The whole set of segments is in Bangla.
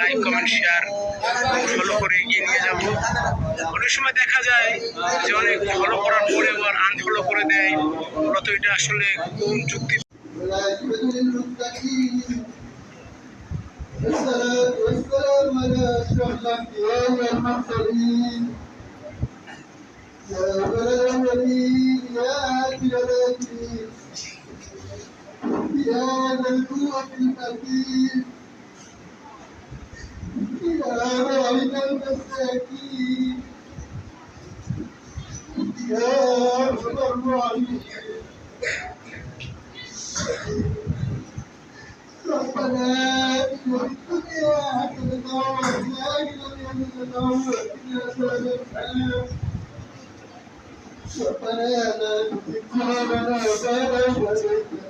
লাইক কমেন্ট শেয়ার ফলো করে এগিয়ে নিয়ে যাব অনেক সময় দেখা যায় যে অনেক ফলো করার পরে আবার আনফলো করে দেয় মূলত এটা আসলে কোন যুক্তি والعاقبة للمتقين والصلاة والسلام على أشرف الأنبياء والمرسلين يا أول الأولين يا آخر الآخرين يا ذا القوة المتين يا راعي المساكين يا أرحم الراحمين ربنا إنك الدنيا حسنة وفي الآخرة حسنة وقنا عذاب النار ربنا لا تزغ قلوبنا بعد إذ هديتنا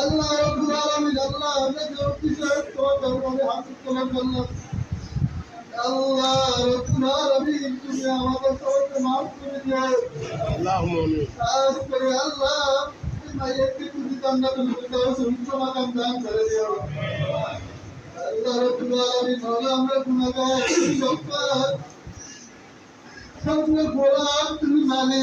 আল্লাহ রব্বুল আলামিন আল্লাহ আমরা কিছু তোমার দরবারে হাত তোলার জন্য। আল্লাহ রব্বুল আলামিন তুমি আমাদের সবাইকে মাফ করে দিও। খাস করে আল্লাহ মাইয়াকে তুমি জান্নাতুল ফিরদাউস উচ্চ মাকাম দান করে দিও। আল্লাহ রাব্বুল আলামিন মাওলা আমরা গুনাহগার সত্তার সামনে গোলাম তুমি মানে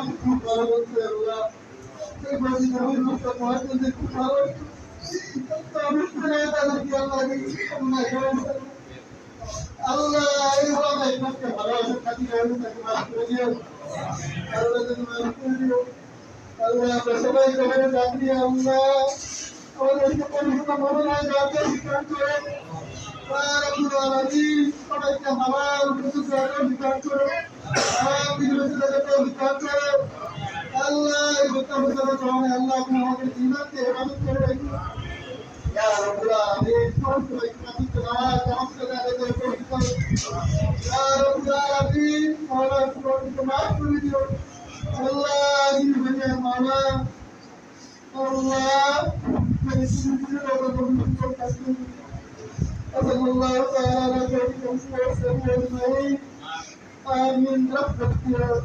মানুষ খুব ভালো বলছে আল্লাহ এই বাড়ি আমি শুনে তাদেরকে আল্লাহ আল্লাহ আল্লাহ মনে আল্লাহ এই কথা বলতে চাই আল্লাহ আপনি আমাদের জীবনকে হেফাজত করে রাখুন يا رب العالمين كنت بكتبك معاك وحفظك على ذلك يا رب العالمين مولا كنت معك اليوم الله يبني مولا الله أسأل الله تعالى على ذلك وسلم أجمعين آمين ربك কর্মেন্দ্র প্রতিরোধ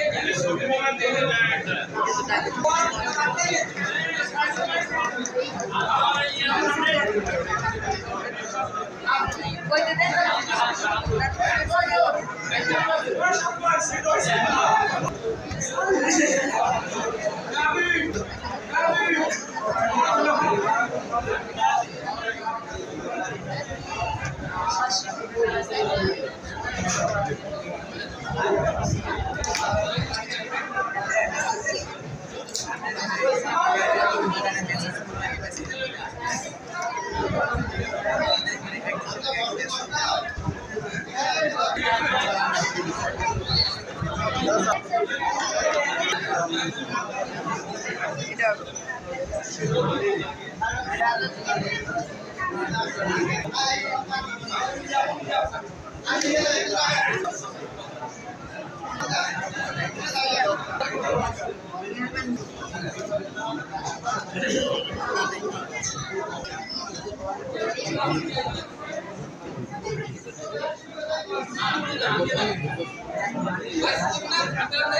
Look at that.